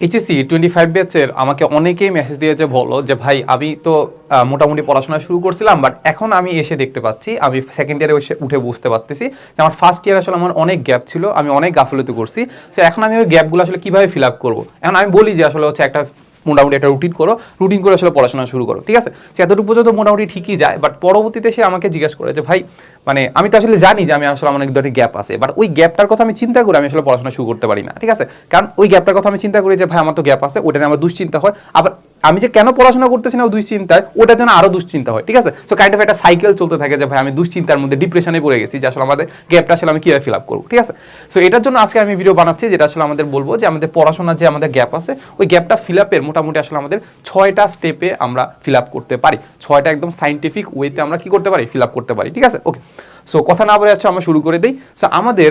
HSC twenty five ব্যাচের আমাকে অনেকেই মেসেজ দিয়েছে বলো যে, ভাই, আমি তো মোটামুটি পড়াশোনা শুরু করছিলাম বাট এখন আমি এসে দেখতে পাচ্ছি, আমি সেকেন্ড ইয়ারে এসে উঠে বুঝতে পারতেছি যে আমার ফার্স্ট ইয়ার আসলে আমার অনেক গ্যাপ ছিল, আমি অনেক গাফলতি করছি। সো এখন আমি ওই গ্যাপগুলো আসলে কীভাবে ফিল আপ করব? এখন আমি বলি যে, আসলে হচ্ছে একটা মোটামুটি একটা রুটিন করো রুটিন করে আসলে পড়াশোনা শুরু করো, ঠিক আছে? সে এতটুকু পর্যন্ত মোটামুটি ঠিকই যায় বাট পরবর্তীতে সে আমাকে জিজ্ঞাসা করে যে, ভাই মানে আমি তো আসলে জানি যে আমি আসলে অনেক ধরনের গ্যাপ আছে বাট ওই গ্যাপটার কথা আমি চিন্তা করি আমি আসলে পড়াশোনা শুরু করতে পারি না, ঠিক আছে? কারণ ওই গ্যাপটার কথা আমি চিন্তা করি যে, ভাই, আমার তো গ্যাপ আছে ওটা নিয়ে আমার দুশ্চিন্তা হয়। আবার আমি যে কেন পড়াশোনা করতেছি না দুশ্চিন্তায়, ওটার জন্য আরও দুশ্চিন্তা হয়, ঠিক আছে? সো কাইন্ড অফ একটা সাইকেল চলতে থাকে যে, ভাই, আমি দুশ্চিন্তার মধ্যে ডিপ্রেশনে পড়ে গেছি, যে আসলে আমাদের গ্যাপটা আসলে আমি কীভাবে ফিল আপ করব, ঠিক আছে? সো এটার জন্য আজকে আমি ভিডিও বানাচ্ছি যেটা আসলে আমাদের বলব যে, আমাদের পড়াশোনা যে আমাদের গ্যাপ আছে, ওই গ্যাপটা ফিল আপের মোটামুটি আসলে আমাদের ছয়টা স্টেপে আমরা ফিল আপ করতে পারি। ছয়টা একদম সাইন্টিফিক ওয়েতে আমরা কি করতে পারি? ফিল আপ করতে পারি, ঠিক আছে? ওকে সো কথা না বলে যাচ্ছে, আমরা শুরু করে দিই। সো আমাদের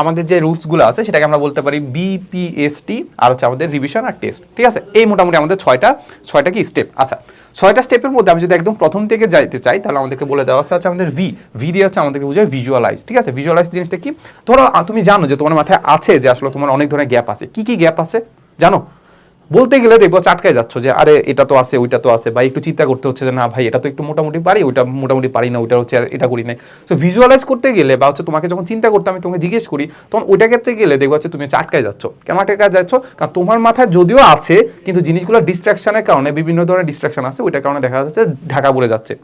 আমাদের যে রুলসগুলো আছে, সেটাকে আমরা বলতে পারি বিপিএসটি আর হচ্ছে আমাদের রিভিশন আর টেস্ট ঠিক আছে? এই মোটামুটি আমাদের ছয়টা ছয়টা কি স্টেপ আচ্ছা ছয়টা স্টেপের মধ্যে আমি যদি একদম প্রথম থেকে যাইতে চাই, তাহলে আমাদেরকে বলে দেওয়া হচ্ছে আমাদের ভি ভি দিয়ে হচ্ছে আমাদেরকে বুঝে ভিজুয়ালাইজ ঠিক আছে? ভিজুয়ালাইজ জিনিসটা কি? ধরো তুমি জানো যে তোমার মাথায় আছে যে আসলে তোমার অনেক ধরনের গ্যাপ আছে। কি কি গ্যাপ আছে? জানো? বলতে গেলে দেখব চাটকায় যাচ্ছ যে, আরে, এটা তো আছে, ওইটা তো আছে, বা একটু চিন্তা করতে হচ্ছে যে, না ভাই, এটা তো একটু মোটামুটি পারি, ওইটা মোটামুটি পারি না, ওইটা হচ্ছে এটা করি না তো ভিজুয়ালাইজ করতে গেলে বা হচ্ছে তোমাকে যখন চিন্তা করতে আমি তোমাকে জিজ্ঞেস করি, তখন ওইটা ক্ষেত্রে গেলে দেখব হচ্ছে তুমি হচ্ছে আটকায় যাচ্ছ। কেন আটকায় যাচ্ছ? কারণ তোমার মাথায় যদিও আছে, কিন্তু জিনিসগুলো ডিস্ট্রাকশনের কারণে, বিভিন্ন ধরনের ডিস্ট্রাকশন আছে, ওইটার কারণে দেখা যাচ্ছে ঢাকা পড়ে যাচ্ছে।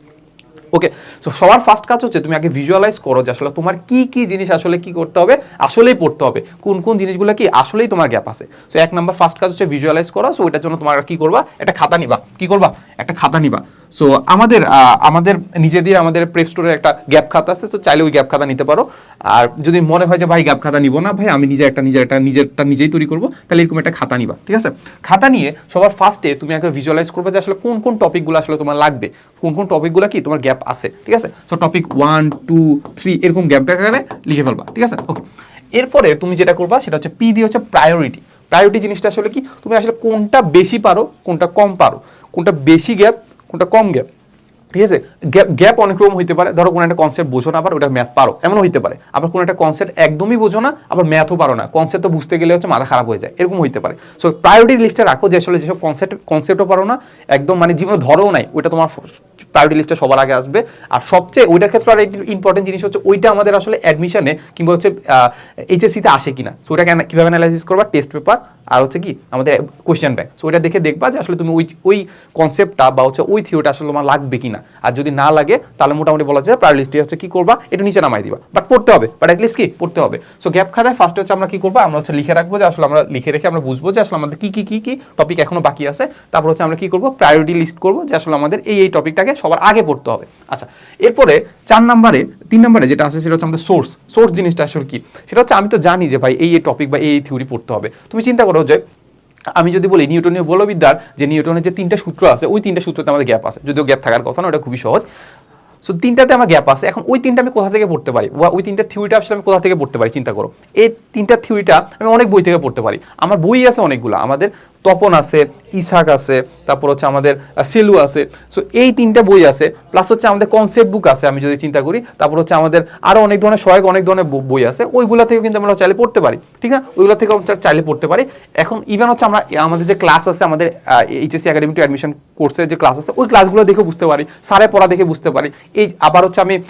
ওকে সো সবার ফার্স্ট কাজ হচ্ছে তুমি আগে ভিজুয়ালাইজ করো যে আসলে তোমার কি কি জিনিস আসলে কি করতে হবে, আসলেই পড়তে হবে। কোন কোন জিনিসগুলো কি, আসলেই তোমার গ্যাপ আছে। সো এক নাম্বার ফার্স্ট কাজ হচ্ছে ভিজুয়ালাইজ করো সো ওইটার জন্য তোমার কি করবা? একটা খাতা নিবা। কি করবা? একটা খাতা নিবা। সো আমাদের আমাদের নিজেদের আমাদের প্রেপ স্টোরের একটা গ্যাপ খাতা আছে তো চাইলে ওই গ্যাপ খাতা নিতে পারো। আর যদি মনে হয় যে, ভাই গ্যাপ খাতা নিব না, ভাই, আমি নিজে একটা নিজের একটা, নিজেরটা নিজেই তৈরি করব, তাহলে এরকম একটা খাতা নিবা, ঠিক আছে? খাতা নিয়ে সবার ফার্স্টে তুমি আগে ভিজুয়ালাইজ করবে যে, আসলে কোন কোন টপিকগুলো আসলে তোমার লাগবে। কোন কোন টপিকগুলো কি, তোমার গ্যাপ আছে, ঠিক আছে? So topic one two three এরকম গ্যাপ আকারে লিখে ফেলবা, ঠিক আছে? ওকে এরপরে তুমি যেটা করবা, সেটা হচ্ছে পি দিয়ে হচ্ছে প্রায়োরিটি প্রায়োরিটি জিনিসটা আসলে কি? তুমি আসলে কোনটা বেশি পারো, কোনটা কম পারো। কোনটা বেশি গ্যাপ কোনটা কম গ্যাপ ঠিক আছে? গ্যাপ গ্যাপ অনেক রকম হইতে পারে। ধরো কোনো একটা কনসেপ্ট বোঝো না, আবার ওটা ম্যাথ পারো। এমন হইতে পারে। আবার কোনো একটা কনসেপ্ট একদমই বোঝো না, আবার ম্যাথও পারো না। কনসেপ্ট তো বুঝতে গেলে হচ্ছে মাথা খারাপ হয়ে যায়। এরকম হইতে পারে। সো প্রায়োরিটি লিস্টে রাখো যে আসলে যেসব কনসেপ্ট কনসেপ্টও পারো না, একদম মানে জীবনে ধরো নাই, ওইটা তোমার প্রায়োরিটি লিস্টে সবার আগে আসবে। আর সবচেয়ে ওইটার ক্ষেত্রে আর ইম্পর্টেন্ট জিনিস হচ্ছে ওইটা আমাদের আসলে অ্যাডমিশনে কিংবা হচ্ছে এইচএসসিতে আসে কিনা। সো ওইটাকে কীভাবে অ্যানালাইসিস করবা? টেস্ট পেপার আর হচ্ছে কি? আমাদের কোয়েশ্চেন ব্যাংক সো ওইটা দেখে দেখবা যে আসলে তুমি ওই ওই কনসেপ্টটা বা হচ্ছে ওই থিওরিটা আসলে তোমার লাগবে কিনা। আর যদি না লাগে, তাহলে মোটামুটি বলা যায় প্রায়োরিটি লিস্টে হচ্ছে কি করবা? এটা নিচে নামাই দিবা। বাট পড়তে হবে। বাট অ্যাটলিস্ট কি? পড়তে হবে। সো গ্যাপ খাতায় ফার্স্টে হচ্ছে আমরা কি করব? আমরা হচ্ছে লিখে রাখব যে আসলে আমরা লিখে রেখে আমরা বুঝব যে আসলে আমাদের কি কি কি কি টপিক এখনও বাকি আছে। তারপর হচ্ছে আমরা কি করব? প্রায়োরিটি লিস্ট করব যে আসলে আমাদের এই এই টপিকটাকে সবার আগে পড়তে হবে। আচ্ছা এরপরে চার নম্বরে, তিন নম্বরে যেটা আছে সেটা হচ্ছে আমাদের সোর্স সোর্স জিনিসটা আসলে কি? সেটা হচ্ছে আমি তো জানি যে ভাই এই এই টপিক বা এই এই থিওরি পড়তে হবে। তুমি চিন্তা করো যে আমি যদি বলি নিউটনীয় বলবিদ্যার যে নিউটনের যে তিনটা সূত্র আছে, ওই তিনটা সূত্রতে আমাদের গ্যাপ আছে। যদিও গ্যাপ থাকার কথা না, ওটা খুবই সহজ। সো তিনটাতে আমার গ্যাপ আছে। এখন ওই তিনটা আমি কোথা থেকে পড়তে পারি? বা ওই তিনটা থিওরিটা আসলে আমি কোথা থেকে পড়তে পারি? চিন্তা করো। এই তিনটা থিওরিটা আমি অনেক বই থেকে পড়তে পারি। আমার বই আছে অনেকগুলো। আমাদের তপন আছে ইসাক আছে, তারপর হচ্ছে আমাদের সেলু আছে। সো এই তিনটা বই আছে প্লাস হচ্ছে আমাদের কনসেপ্ট বুক আছে, আমি যদি চিন্তা করি। তারপর হচ্ছে আমাদের আরও অনেক ধরনের, সহায়ক অনেক ধরনের বই- আছে। ওইগুলা থেকে কিন্তু আমরা চাইলে পড়তে পারি, ঠিক না? ওইগুলো থেকে আমরা চাইলে পড়তে পারি। এখন ইভেন হচ্ছে আমরা আমাদের যে ক্লাস আছে, আমাদের এইচএসসি একাডেমি টু অ্যাডমিশন কোর্সের যে ক্লাস আছে, ওই ক্লাসগুলো দেখে বুঝতে পারি স্যারে পড়া দেখে বুঝতে পারি। এই আবার হচ্ছে আমি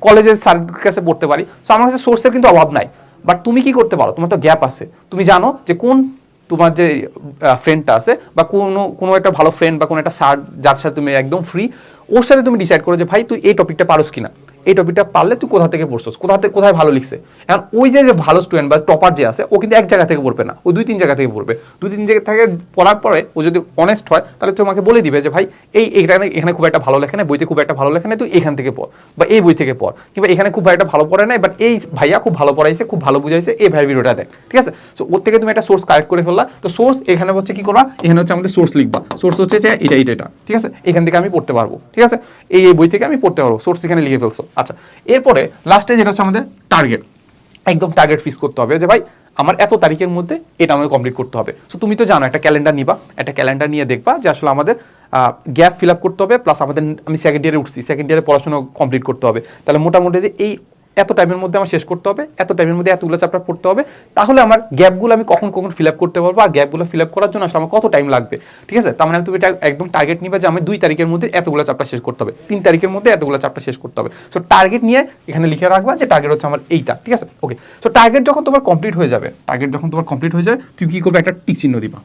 কলেজের স্যার কাছে পড়তে পারি। সো আমার কাছে সোর্সের কিন্তু অভাব নাই। বাট তুমি কি করতে পারো? তোমার তো গ্যাপ আছে। তুমি জানো যে কোন তোমার যে ফ্রেন্ডটা আছে বা কোনো কোনো একটা ভালো ফ্রেন্ড বা কোনো একটা স্যার যার সাথে তুমি একদম ফ্রি ওর সাথে তুমি ডিসাইড করো যে, ভাই, তুই এই টপিকটা পারোস কিনা? এই টপিকটা পারলে তুই কোথা থেকে পড়ছস? কোথা থেকে কোথায় ভালো লিখছে? এখন ওই যে ভালো স্টুডেন্ট বা টপার যে আছে, ও কিন্তু এক জায়গা থেকে পড়বে না। ও দুই তিন জায়গা থেকে পড়বে। দুই তিন জায়গা থেকে পড়ার পরে ও যদি অনেস্ট হয়, তাহলে তোমাকে বলে দিবে যে, ভাই, এই এখানে এখানে খুব একটা ভালো লেখে নেই, বইতে খুব একটা ভালো লেখে নেই, তুই এখান থেকে পড় বা এই বই থেকে পড়। কিংবা এখানে খুব ভাই একটা ভালো পড়ে নাই বাট এই ভাইয়া খুব ভালো পড়াইছে, খুব ভালো বুঝাইছে, এই ভাইয়ের ভিডিওটা দেখ, ঠিক আছে? সো ওর থেকে তুমি একটা সোর্স কালেক্ট করে ফেললা। তো সোর্স এখানে হচ্ছে কি করবা? এখানে হচ্ছে আমাদের সোর্স লিখবা। সোর্স হচ্ছে যে এটা এটা এটা ঠিক আছে? এখান থেকে আমি পড়তে পারব। ঠিক আছে? এই বই থেকে আমি পড়তে পারব। সোর্স এখানে লিখে ফেলছো। আচ্ছা এরপরে লাস্টে যেটা হচ্ছে আমাদের টার্গেট একদম টার্গেট ফিক্স করতে হবে যে ভাই, আমার এত তারিখের মধ্যে এটা আমাকে কমপ্লিট করতে হবে। সো তুমি তো জানো, একটা ক্যালেন্ডার নিবা, একটা ক্যালেন্ডার নিয়ে দেখবা যে আসলে আমাদের গ্যাপ ফিল আপ করতে হবে প্লাস আমাদের, আমি সেকেন্ড ইয়ারে উঠছি সেকেন্ড ইয়ারে পড়াশোনা কমপ্লিট করতে হবে। তাহলে মোটামুটি যে এই এত টাইমের মধ্যে আমার শেষ করতে হবে, এত টাইমের মধ্যে এতগুলো চ্যাপ্টার পড়তে হবে, তাহলে আমার গ্যাপগুলো আমি কখন কখন ফিল আপ করতে পারব আর গ্যাপগুলো ফিল আপ করার জন্য আসলে আমার কত টাইম লাগবে? ঠিক আছে? তার মানে তুমি এটা একদম টার্গেট নিবে যে আমি দুই তারিখের মধ্যে এতগুলো চ্যাপ্টার শেষ করতে হবে, তিন তারিখের মধ্যে এতগুলো চ্যাপ্টার শেষ করতে হবে। সো টার্গেট নিয়ে এখানে লিখে রাখবা যে টার্গেট হচ্ছে আমার এইটা, ঠিক আছে? ওকে সো টার্গেট যখন তোমার কমপ্লিট হয়ে যাবে টার্গেট যখন তোমার কমপ্লিট হয়ে যাবে, তুমি কি করবে? একটা টিক চিহ্ন দিবা।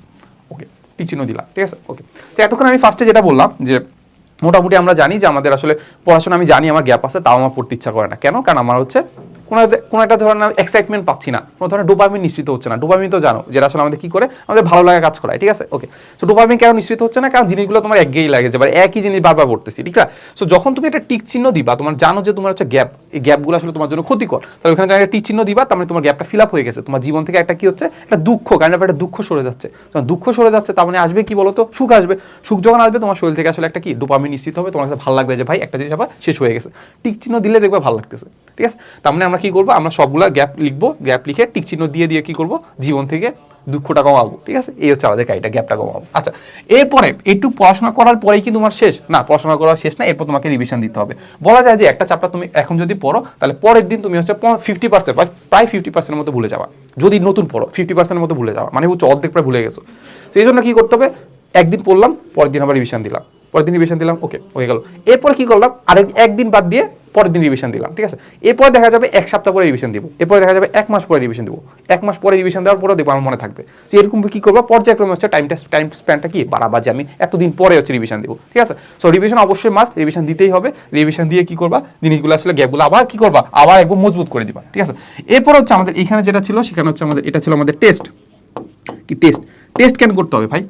ওকে টিক চিহ্ন দিলা, ঠিক আছে? ওকে তো এতক্ষণ আমি ফার্স্টে যেটা বললাম যে মোটামুটি আমরা জানি যে আমাদের আসলে পড়াশোনা আমি জানি, আমার গ্যাপ আছে, তাও আমার পড়তে ইচ্ছা করে না। কেন? কারণ আমার হচ্ছে কোনো কোনো একটা ধরনের এক্সাইটমেন্ট পাচ্ছি না। কোনো ধরনের ডোপামিন নিশ্চিত হচ্ছে না। ডোপামিন তো জানো, যেটা আসলে আমাদের কি করে? আমাদের ভালো লাগা কাজ করায়, ঠিক আছে? ওকে সো ডোপামিন কেন নিশ্চিত হচ্ছে না? কারণ জিনিসগুলো তোমার একগেই লাগে যে একই জিনিস বারবার পড়তেছি ঠিক আছে সো যখন তুমি একটা টিক চিহ্ন দিবা, তোমার জানো যে তোমার হচ্ছে গ্যাপ এই গ্যাপগুলো আসলে তোমার জন্য ক্ষতিকর। তাহলে ওখানে একটা টিক চিহ্ন দিবা তার মানে তোমার গ্যাপটা ফিল আপ হয়ে গেছে। তোমার জীবন থেকে একটা কি হচ্ছে? একটা দুঃখ, কারণ একটা দুঃখ সরে যাচ্ছে। দুঃখ সরে যাচ্ছে, তার মানে আসবে কি বলতো? সুখ আসবে। সুখ যখন আসবে, তোমার শরীর থেকে আসলে একটা কি? ডোপামিন নিশ্চিত হবে। তোমার কাছে ভালো লাগবে যে, ভাই, একটা জিনিস আবার শেষ হয়ে গেছে। টিক চিহ্ন দিলে দেখবে ভালো লাগতেছে। ঠিক আছে? তার মানে আমরা কি করব? আমরা সবগুলা গ্যাপ লিখব, গ্যাপ লিখে টিক চিহ্ন দিয়ে দিয়ে কি করব? জীবন থেকে দুঃখটা কমাবো, ঠিক আছে? এই হচ্ছে আমাদের কাজটা গ্যাপটা কমাবো। আচ্ছা এরপরে একটু পড়াশোনা করার পরেই কি তোমার শেষ? না, পড়াশোনা করার শেষ না, এরপর তোমাকে রিভিশন দিতে হবে। বলা যায় যে একটা চ্যাপ্টার তুমি এখন যদি পড়ো, তাহলে পরের দিন তুমি হচ্ছে ফিফটি পার্সেন্ট প্রায় ফিফটি পার্সেন্টের মতো ভুলে যাওয়া যদি নতুন পড়ো ফিফটি পার্সেন্টের মতো ভুলে যাওয়া মানে হচ্ছে অর্ধেক প্রায় ভুলে গেছো। এই জন্য কি করতে হবে? একদিন পড়লাম, পরের দিন আবার রিভিশন দিলাম। পরের দিন রিভিশন দিলাম ওকে হয়ে গেল। এরপর কি করলাম? আরেক, একদিন বাদ দিয়ে পরের দিন রিভিশন দিলাম, ঠিক আছে? এরপর দেখা যাবে এক সপ্তাহ পরে রিভিশন দিব, এরপর দেখা যাবে এক মাস পরে রিভিশন দিব। এক মাস পরে রিভিশন দেওয়ার পরেও দেখব, আমার মনে থাকবে। তো এরকম কি করব? পর্যায়ক্রমে হচ্ছে টাইমটা টাইম স্প্যানটা কি? বাড়াবা যে আমি এতদিন পরে হচ্ছে রিভিশন দিব, ঠিক আছে? সো রিভিশন অবশ্যই মাস্ট রিভিশন দিতেই হবে। রিভিশন দিয়ে কি করবা? জিনিসগুলো আসলে গ্যাপগুলো আবার কি করবা? আবার একদম মজবুত করে দিবা, ঠিক আছে? এরপর হচ্ছে আমাদের, এখানে যেটা ছিল, সেখানে হচ্ছে আমাদের, এটা ছিল আমাদের টেস্ট কি টেস্ট টেস্ট কেন করতে হবে ভাই?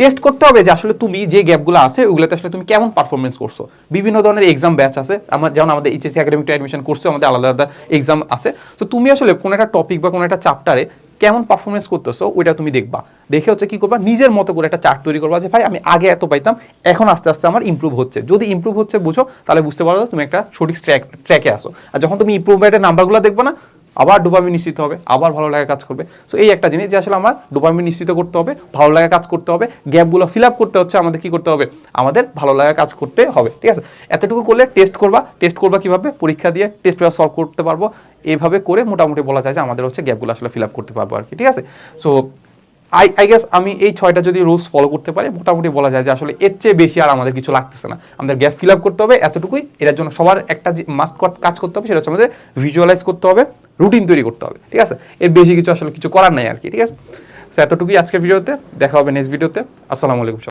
টেস্ট করতে হবে যে আসলে তুমি যে গ্যাপগুলো আছে, ওগুলোতে আসলে তুমি কেমন পারফরমেন্স করছ। বিভিন্ন ধরনের এক্সাম ব্যাচ আছে, আমার যেমন আমাদের এইচএসসি একাডেমিক অ্যাডমিশন করছে আমাদের আলাদা আলাদা এক্সাম আছে। তো তুমি আসলে কোনো একটা টপিক বা কোনো একটা চ্যাপ্টারে কেমন পারফরমেন্স করতেছো, ওইটা তুমি দেখবা। দেখে হচ্ছে কি করবা, নিজের মতো করে একটা চার্ট তৈরি করবা যে, ভাই, আমি আগে এত পাইতাম, এখন আস্তে আস্তে আমার ইম্প্রুভ হচ্ছে। যদি ইম্প্রুভ হচ্ছে, বুঝো, তাহলে বুঝতে পারো তুমি একটা সঠিক ট্র্যাক ট্র্যাকে আসো আর যখন তুমি ইমপ্রুভমেন্টের নাম্বারগুলো দেখবে না আবার ডোপামিন নিশ্চিত হবে, আবার ভালো লাগা কাজ করবে। সো এই একটা জিনিস যে আসলে আমার ডোপামিন নিশ্চিত করতে হবে, ভালো লাগা কাজ করতে হবে গ্যাপগুলো ফিল আপ করতে হচ্ছে, আমাদের কি করতে হবে? আমাদের ভালো লাগা কাজ করতে হবে, ঠিক আছে? এতটুকু করলে টেস্ট করবা টেস্ট করবা কীভাবে? পরীক্ষা দিয়ে টেস্ট পেপার সলভ করতে পারব, এভাবে করে মোটামুটি বলা যায় যে আমাদের হচ্ছে গ্যাপগুলো আসলে ফিল আপ করতে পারব আর কি, ঠিক আছে? সো আই আই গেস আমি এই ছয়টা যদি রুলস ফলো করতে পারি, মোটামুটি বলা যায় যে আসলে এর চেয়ে বেশি আর আমাদের কিছু লাগতেছে না। আমাদের গ্যাস ফিল আপ করতে হবে এতটুকুই। এটার জন্য সবার একটা যে মাস্ট কাজ করতে হবে, সেটা হচ্ছে আমাদের ভিজুয়ালাইজ করতে হবে রুটিন তৈরি করতে হবে, ঠিক আছে? এর বেশি কিছু আসলে কিছু করার নাই আর কি, ঠিক আছে? তো এতটুকুই আজকের ভিডিওতে দেখা হবে নেক্সট ভিডিওতে আসসালামু আলাইকুম